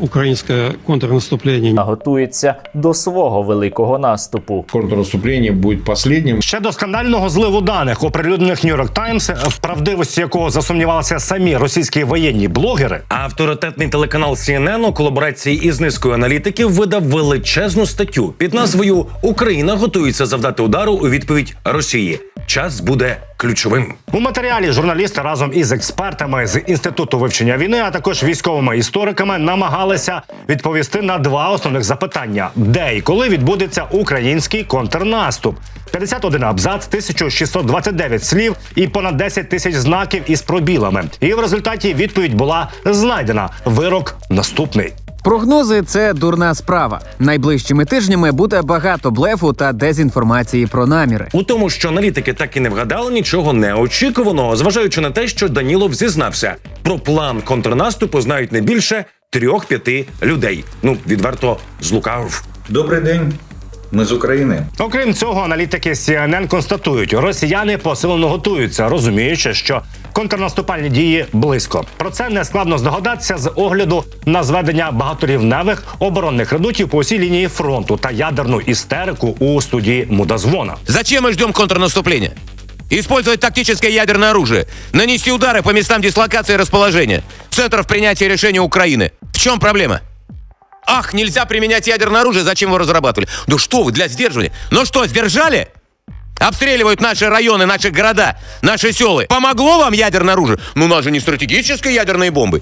украинское контрнаступление. готується до свого великого наступу. Контрнаступление будет последним. Ще до скандального зливу даних, оприлюднених New York Times, в правдивості якого засумнівалися самі російські воєнні блогери. А авторитетний телеканал CNN у колаборації із низкою аналітиків видав величезну статтю під назвою Україна готується завдати удару у відповідь Росії. Час буде ключовим. У матеріалі журналісти разом із експертами з інституту вивчення війни, а також військовими істориками, намагалися відповісти на два основних запитання: де і коли відбудеться український контрнаступ. 51 абзац, 1629 слів і понад 10 тисяч знаків із пробілами. І в результаті відповідь була знайдена. Вирок наступний. Прогнози це дурна справа. Найближчими тижнями буде багато блефу та дезінформації про наміри. У тому, що аналітики так і не вгадали нічого неочікуваного, зважаючи на те, що Данілов зізнався про план контрнаступу знають не більше трьох-п'яти людей. Ну відверто злукав. Добрий день. Ми з України. Окрім цього, аналітики CNN констатують, росіяни посилено готуються, розуміючи, що контрнаступальні дії близько. Про це не складно здогадатися з огляду на зведення багаторівневих оборонних редутів по усій лінії фронту та ядерну істерику у студії Мудозвона. Зачем мы ждем контрнаступления? Использовать тактическое ядерное оружие, нанести удары по местам дислокации и расположения, центров принятия решения Украины. В чем проблема? Ах, нельзя применять ядерное оружие, зачем его разрабатывали? Да что вы, для сдерживания? Ну что, сдержали? Обстреливают наши районы, наши города, наши селы. Помогло вам ядерное оружие? Ну, у нас же не стратегические ядерные бомбы.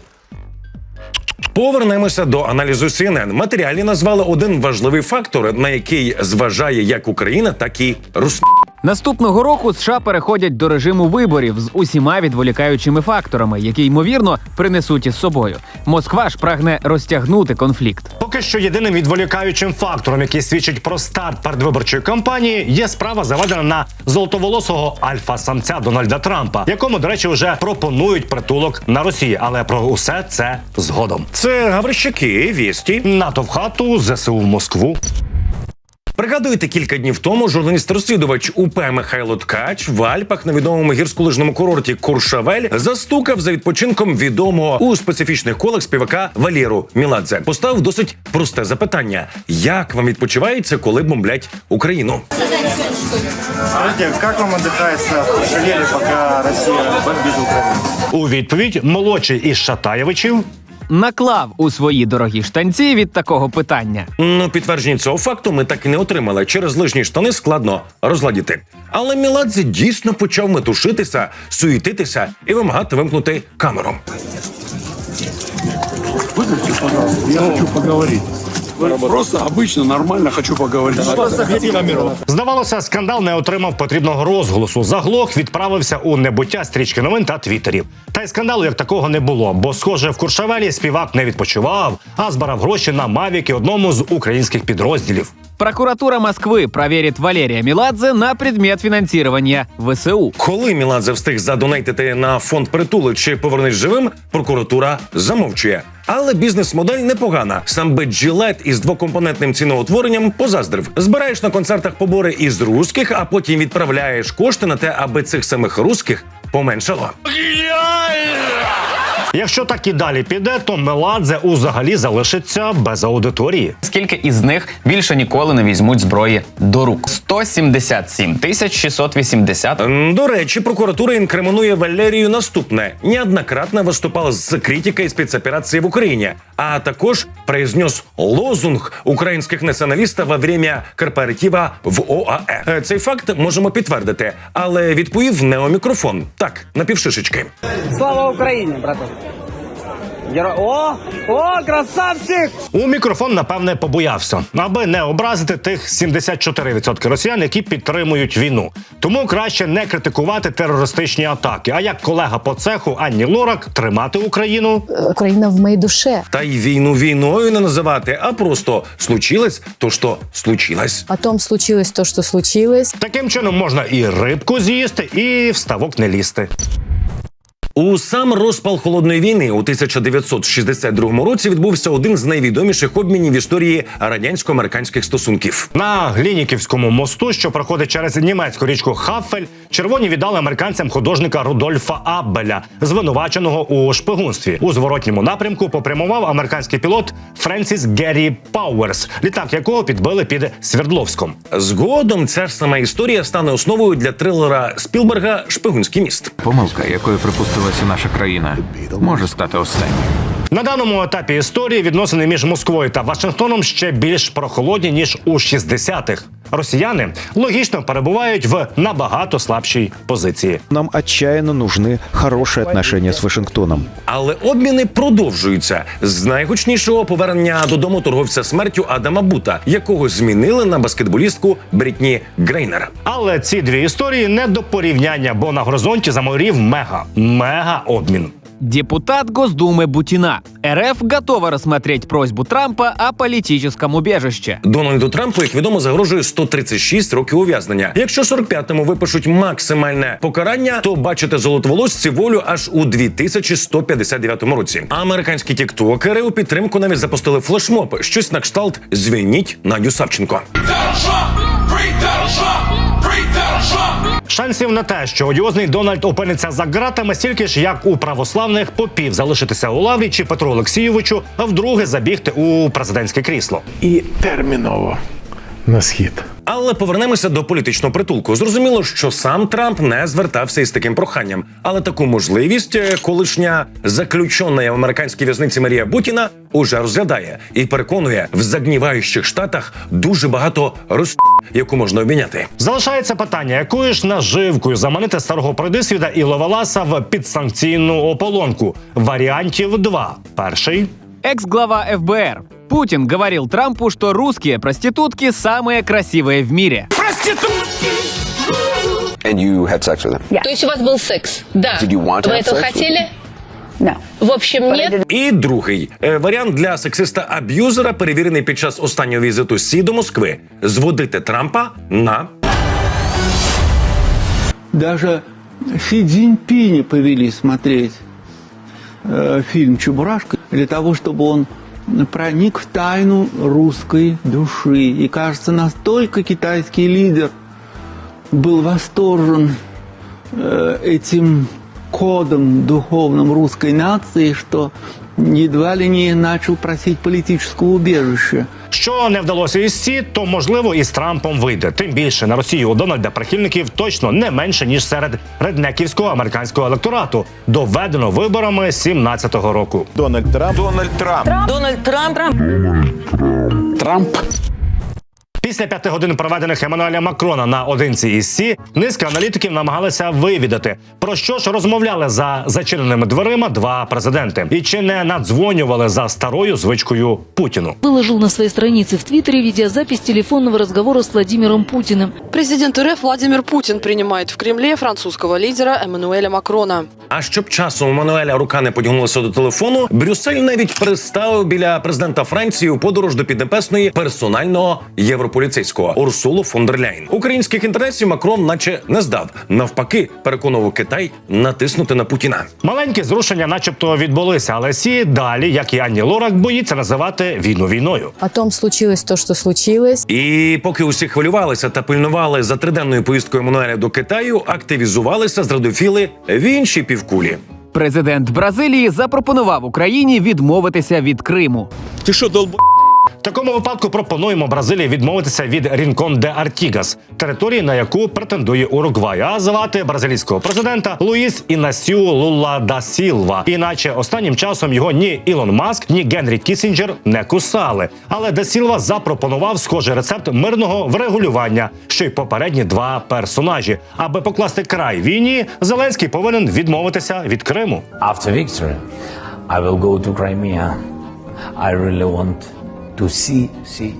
Повернемося до аналізу CNN. Матеріалі назвали один важливий фактор, на який зважає як Україна, так і Рус. Наступного року США переходять до режиму виборів з усіма відволікаючими факторами, які ймовірно принесуть із собою. Москва ж прагне розтягнути конфлікт. Поки що єдиним відволікаючим фактором, який свідчить про старт передвиборчої кампанії, є справа заведена на золотоволосого альфа-самця Дональда Трампа, якому, до речі, вже пропонують притулок на Росії. Але про усе це згодом. Це Гаврищаки, вісті. НАТО в хату, ЗСУ в Москву. Пригадуєте, кілька днів тому журналіст-розслідувач УП Михайло Ткач в Альпах на відомому гірськолижному курорті Куршавель застукав за відпочинком відомого у специфічних колах співака Валєру Міладзе. Поставив досить просте запитання: як вам відпочивається, коли бомблять Україну? Скажите, как вам отдыхается в Куршавеле, пока Россия бомбит Украину? У відповідь молодший із Шатаєвичів Наклав у свої дорогі штанці від такого питання. Ну, підтвердження цього факту ми так і не отримали. Через лижні штани складно розладіти. Але Міладзе дійсно почав метушитися, суїтитися і вимагати вимкнути камеру. Я хочу поговорить. Просто обычно, нормально хочу поговорить. Здавалося, скандал не отримав потрібного розголосу. Заглох відправився у небуття стрічки новин та твіттерів. Та й скандалу як такого не було, бо, схоже, в Куршавелі співак не відпочивав, а збирав гроші на мавіки одному з українських підрозділів. Прокуратура Москвы проверит Валерия Меладзе на предмет финансирования ВСУ. Коли Міладзе встиг задонейтити на фонд притули чи повернись живим, прокуратура замовчує. Але бізнес-модель непогана. Сам би джілет із двокомпонентним ціноутворенням позаздрив. Збираєш на концертах побори із русських, а потім відправляєш кошти на те, аби цих самих русських поменшало. Якщо так і далі піде, то Меладзе узагалі залишиться без аудиторії. Скільки із них більше ніколи не візьмуть зброї до рук? 177 тисяч 680. М, До речі, прокуратура інкримінує Валерію наступне: неоднократно виступав з критикою спецоперації в Україні, а також произнес лозунг українських націоналістів во время корпоратива в ОАЕ. Е, Цей факт можемо підтвердити, але відповів не у мікрофон. Так, на півшишечки. Слава Украине, братан! Геро... О! О, красавчик! У мікрофон, напевне, побоявся, аби не образити тих 74% росіян, які підтримують війну. Тому краще не критикувати терористичні атаки. А як колега по цеху Анні Лорак тримати Україну Україна в моїй душе. Та й війну війною не називати, а просто случилось то, що случилось. Потом случилось то, що случилось. таким чином можна і рибку з'їсти, і в ставок не лізти. У сам розпал холодної війни у 1962 році відбувся один з найвідоміших обмінів історії радянсько-американських стосунків. На Глініківському мосту, що проходить через німецьку річку Хафель, червоні віддали американцям художника Рудольфа Аббеля, звинуваченого у шпигунстві. У зворотньому напрямку попрямував американський пілот Френсіс Геррі Пауерс, літак якого підбили під Свердловськом. Згодом ця ж сама історія стане основою для трилера Спілберга Шпигунський міст. Помилка, якою припустилася наша країна, може стати останньою. На даному етапі історії відносини між Москвою та Вашингтоном ще більш прохолодні ніж у 60-х. Росіяни логічно перебувають в набагато слабшій позиції. Нам отчаянно нужны хорошие отношения с Вашингтоном. Але обміни продовжуються з найгучнішого повернення додому торговця смертю Адама Бута, якого змінили на баскетболістку Брітні Грейнер. Але ці дві історії не до порівняння, бо на горизонті заморів мега мега обмін. Депутат Госдумы Бутина. РФ готова рассмотреть просьбу Трампа о политическом убежище. Дональду Трампу, як відомо, загрожує 136 років ув'язнення. Якщо 45-му випишуть максимальне покарання, то бачите золотоволосці волю аж у 2159 році. А американські тіктокери у підтримку навіть запустили флешмоб, щось на кшталт звільніть Надю Савченко. Шансів на те, що одіозний Дональд опиниться за ґратами, стільки ж як у православних попів залишитися у лаврі чи Петру Олексійовичу, а вдруге забігти у президентське крісло. І терміново на схід. Але повернемося до політичного притулку. Зрозуміло, що сам Трамп не звертався із таким проханням, але таку можливість е, колишня заключена в американській в'язниці Марія Бутіна уже розглядає і переконує в загніваючих штатах дуже багато роз яку можна обміняти. Залишається питання, якою ж наживкою заманити старого пройдисвіда і Ловеласа в підсанкційну ополонку. Варіантів два. Перший Экс-глава ФБР. Путин говорил Трампу, что русские проститутки самые красивые в мире. And you had sex with him. То есть у вас был секс? Да. Did you want to Вы have этого sex with хотели? Да. В общем, нет. І другий е, варіант для сексиста-аб'юзера, перевірений під час останнього візиту Сі до Москви, зводити Трампа на Даже Си Цзиньпиня повели смотреть э, фильм «Чебурашка» для того, чтобы он проник в тайну русской души. И, кажется, настолько китайский лидер был восторжен э, этим кодом духовным русской нации, что едва ли не начал просить политического убежища. що не вдалося із Сі, то можливо і з Трампом вийде. Тим більше на Росію у Дональда прихильників точно не менше ніж серед реднеківського американського електорату, доведено виборами 17-го року. Дональд Трамп. Дональд Трамп. Дональд Трамп. Трамп Після п'яти годин проведених Еммануеля Макрона на одинці із Сі, низка аналітиків намагалися вивідати, про що ж розмовляли за зачиненими дверима два президенти, і чи не надзвонювали за старою звичкою Путіну. Выложил на своей странице в Твиттере видеозапись телефонного разговора с Владимиром Путиным. Президент РФ Владимир Путин принимает в Кремле французского лидера Эммануэля Макрона. А щоб часом у Мануеля рука не потягнулася до телефону, Брюссель навіть представив біля президента Франції у подорож до Піднебесної персонального європоліцейського Урсулу фон дер Ляйн. Українських інтересів Макрон, наче не здав. Навпаки, переконував Китай натиснути на Путіна. Маленькі зрушення, начебто, відбулися, але Сі далі, як і Анні Лорак, боїться називати війну війною. Потом случилось то, что случилось. І поки усі хвилювалися та пильнували за триденною поїздкою Мануеля до Китаю, активізувалися зрадофіли в іншій півкулі. Президент Бразилії запропонував Україні відмовитися від Криму. Ты что, долб... Такому випадку пропонуємо Бразилії відмовитися від Рінкон де Артігас, території, на яку претендує Уругвай, а звати бразилійського президента Луїс Інасіу Лула да Сілва. Іначе останнім часом його ні Ілон Маск, ні Генрі Кісінджер не кусали. Але да Сілва запропонував схожий рецепт мирного врегулювання, що й попередні два персонажі. Аби покласти край війні, Зеленський повинен відмовитися від Криму. After victory, I will go to Crimea. I really want to see, see.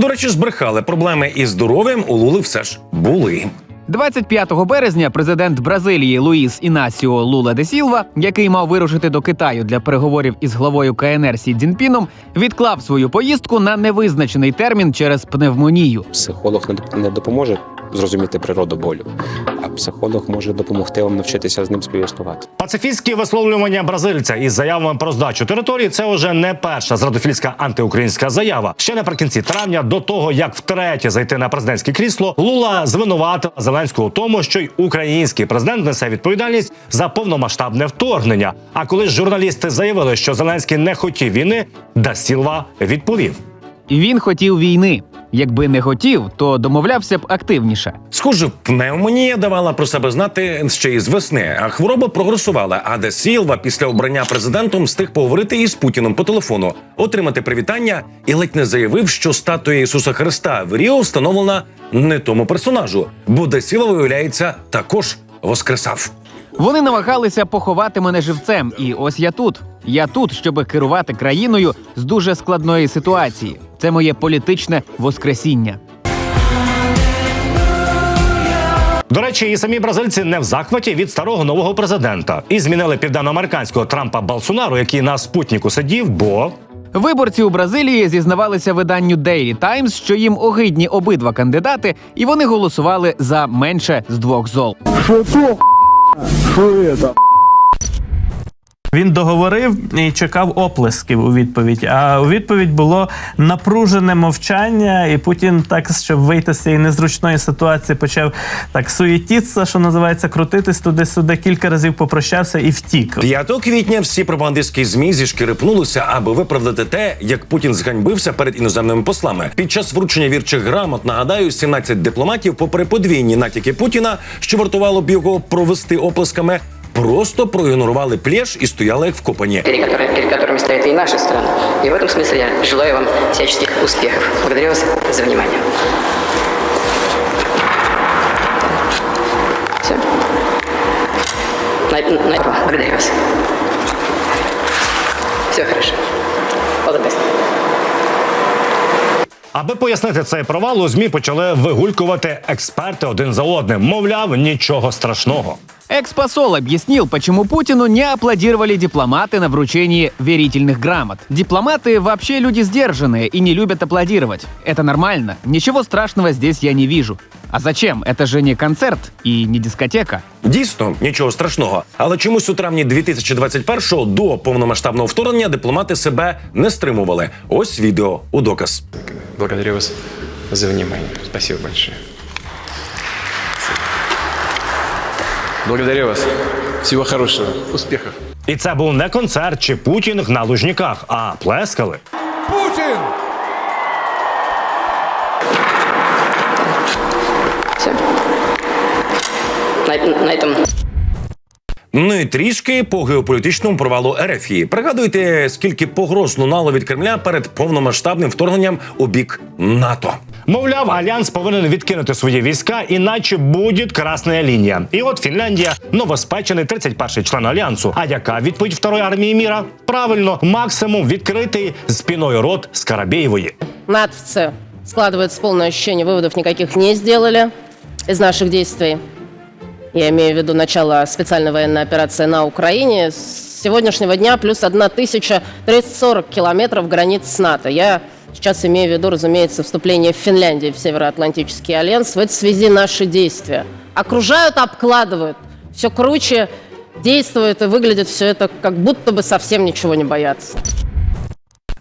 До речі, збрехали проблеми із здоров'ям у Лули все ж були. 25 березня президент Бразилії Луїс Інасіо Лула де Сілва, який мав вирушити до Китаю для переговорів із главою КНР Сі Цзіньпіном, відклав свою поїздку на невизначений термін через пневмонію. Психолог не допоможе. Зрозуміти природу болю. А психолог може допомогти вам навчитися з ним співіснувати. Пацифістські висловлювання бразильця із заявами про здачу території це вже не перша зрадофільська антиукраїнська заява. Ще наприкінці травня, до того як втретє зайти на президентське крісло, Лула звинуватила Зеленського у тому, що й український президент несе відповідальність за повномасштабне вторгнення. А коли журналісти заявили, що Зеленський не хотів війни, Да Сілва відповів. Він хотів війни. Якби не хотів, то домовлявся б активніше. Схоже, пневмонія давала про себе знати ще із весни, а хвороба прогресувала. А де Сілва після обрання президентом встиг поговорити із Путіним по телефону, отримати привітання і ледь не заявив, що статуя Ісуса Христа в Ріо встановлена не тому персонажу, бо де Сілва, виявляється, також воскресав. Вони намагалися поховати мене живцем, і ось я тут. Я тут, щоб керувати країною з дуже складної ситуації. Це моє політичне воскресіння. До речі, і самі бразильці не в захваті від старого нового президента і змінили південноамериканського Трампа Балсунару, який на спутнику сидів, бо Виборці у Бразилії зізнавалися виданню Daily Times, що їм огидні обидва кандидати, і вони голосували за менше з двох зол. 嗯叔叔 Він договорив і чекав оплесків у відповідь. А у відповідь було напружене мовчання, і Путін, так щоб вийти з цієї незручної ситуації, почав так суєтітися, що називається, крутитись туди-сюди. Кілька разів попрощався і втік. 5 квітня всі пропагандистські змі зішкерепнулися, аби виправдати те, як Путін зганьбився перед іноземними послами. Під час вручення вірчих грамот нагадаю, 17 дипломатів, попри подвійні натяки Путіна, що вартувало б його провести оплесками Просто проігнорували плєш і стояли як вкопані. перед, которыми, перед которыми стоит и наша страна. И в этом смысле я желаю вам всяческих успехов. Благодарю вас за внимание. Все. На, на, благодарю вас. Все хорошо. All the best. Аби пояснити цей провал, у змі почали вигулькувати експерти один за одним. Мовляв, нічого страшного. Экс-посол объяснил, почему Путину не аплодировали дипломаты на вручении верительных грамот. Дипломаты вообще люди сдержанные и не любят аплодировать. Это нормально. Ничего страшного здесь я не вижу. А зачем? Это же не концерт и не дискотека. Дійсно, нічого страшного. Але чомусь у травні 2021-го до повномасштабного вторгнення дипломати себе не стримували. Ось відео у доказ. Благодарю вас за внимание. Спасибо большое. Благодарю вас. Всего хорошего. Успехов. І це був не концерт чи Путін на лужніках, а плескали. Путин! Все. На, на этом Ну і трішки по геополітичному провалу Ерефії. Пригадуйте, скільки погроз лунало від Кремля перед повномасштабним вторгненням у бік НАТО. Мовляв, альянс повинен відкинути свої війська, іначе буде красна лінія. І от Фінляндія новоспечений 31-й член альянсу. А яка відповідь второї армії міра? Правильно, максимум відкритий спіною рот Скарабєєвої. Натовцы складывается полное ощущение, выводов никаких не сделали из наших действий. Я имею в виду начало специальной военной операции на Украине. С сегодняшнего дня плюс 1340 километров границ с НАТО. Я сейчас имею в виду, разумеется, вступление Финляндии в Североатлантический альянс. В этой связи наши действия окружают, обкладывают. Все круче действует и выглядит все это, как будто бы совсем ничего не боятся.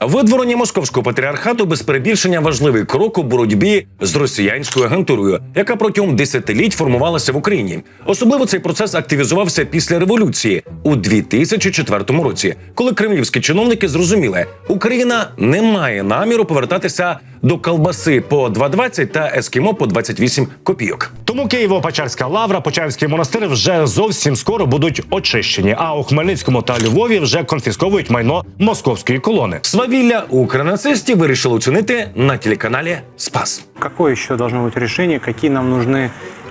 Видворення московського патріархату без перебільшення важливий крок у боротьбі з росіянською агентурою, яка протягом десятиліть формувалася в Україні. Особливо цей процес активізувався після революції у 2004 році, коли кремлівські чиновники зрозуміли, Україна не має наміру повертатися до колбаси по 2,20 та ескімо по 28 копійок. Тому Києво-Печерська лавра, Почаївський монастир вже зовсім скоро будуть очищені. А у Хмельницькому та Львові вже конфісковують майно московської колони. Свавілля укронацистів вирішили оцінити на телеканалі Спас. Какое еще должно быть решение, какие нам нужны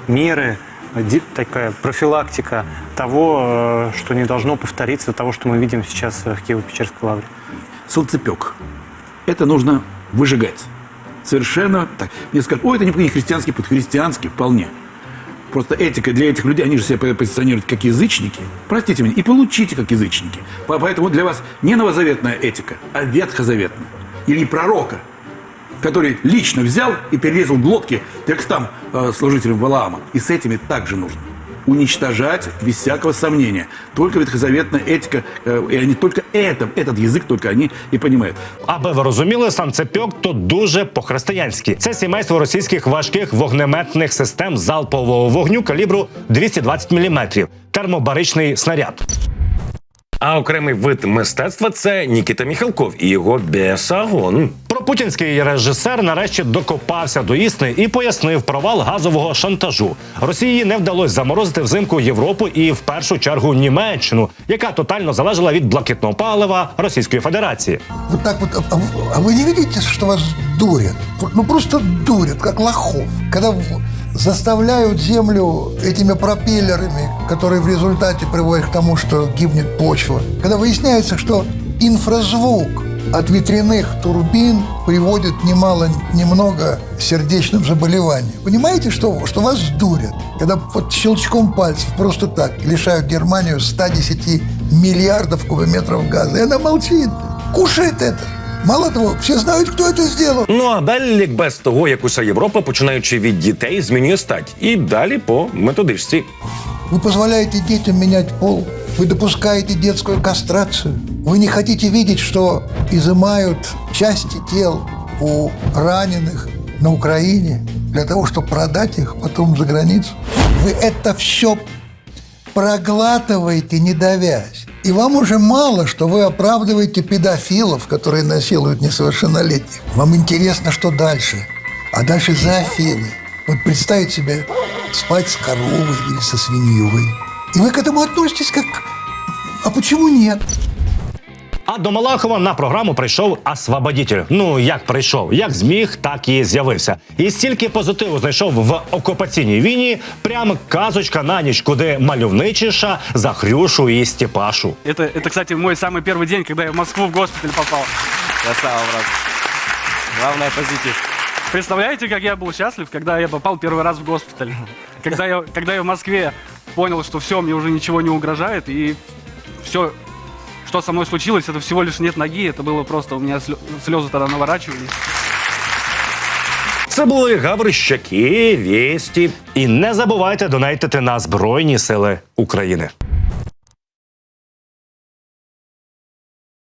меры, ди- такая профилактика того, э, что не должно повториться, того, что мы видим сейчас в Киево-Печерской лавре? Солнцепек. Это нужно выжигать. Совершенно так. Мне скажут, ой, это не христианский путь. Христианский вполне. Просто этика для этих людей, они же себя позиционируют как язычники. Простите меня, и получите как язычники. По- Поэтому для вас не новозаветная этика, а ветхозаветная. Или пророка. который лично взял и перерезал глотки 300 э, служителям Валаама. И с этими также нужно уничтожать без всякого сомнения. Только ветхозаветная этика, э, и они только это, этот язык только они и понимают. Аби ви розуміли, санцепьок то дуже по-християнськи. Це сімейство російських важких вогнеметних систем залпового вогню калібру 220 мм. Термобаричний снаряд. А окремий вид мистецтва це Нікіта Міхалков і його бесагон. Пропутінський режисер нарешті докопався до істини і пояснив провал газового шантажу. Росії не вдалося заморозити взимку Європу і в першу чергу Німеччину, яка тотально залежала від блакитного палива Російської Федерації. Вот так вот. А, а вы не видите, что вас дурят? Ну просто дурят, как лохов. Когда заставляют землю этими пропеллерами, которые в результате приводят к тому, что гибнет почва. Когда выясняется, что инфразвук от ветряных турбин приводит немало, немного сердечным заболеваниям. Понимаете, что, что вас дурят? Когда вот щелчком пальцев просто так лишают Германию 110 миллиардов кубометров газа. И она молчит, кушает это. Мало того, все знают, кто это сделал. Ну а далі лікбез того, як уся Європа, починаючи від дітей, змінює стать. І далі по методичці. Вы позволяете детям менять пол. Вы допускаете детскую кастрацию. Вы не хотите видеть, что изымают части тел у раненых на Украине для того, чтобы продать их потом за границу. Вы это все проглатываете, не давясь. И вам уже мало, что вы оправдываете педофилов, которые насилуют несовершеннолетних. Вам интересно, что дальше. А дальше зоофилы. Вот представить себе спать с коровой или со свиньей. И вы к этому относитесь как... А почему нет? А до Малахова на програму прийшов освободітель. Ну як прийшов, як зміг, так і з'явився. І стільки позитиву знайшов в окупаційній війні. Прям казочка на ніч, куди мальовничіша за Хрюшу і Степашу. Это, это, кстати, мой самый первый день, когда я в Москву в госпиталь попал. Красава, брат. Главное позитив. Представляете, как я был счастлив, когда я попал первый раз в госпиталь? Когда я, когда я в Москве понял, что все, мне уже ничего не угрожает, и все, что со мной случилось, это всего лишь нет ноги, это было просто, у меня слё- слезы тогда наворачивались. Це були Гаврищаки, Вєсті. І не забувайте донайтити на Збройні Сили України.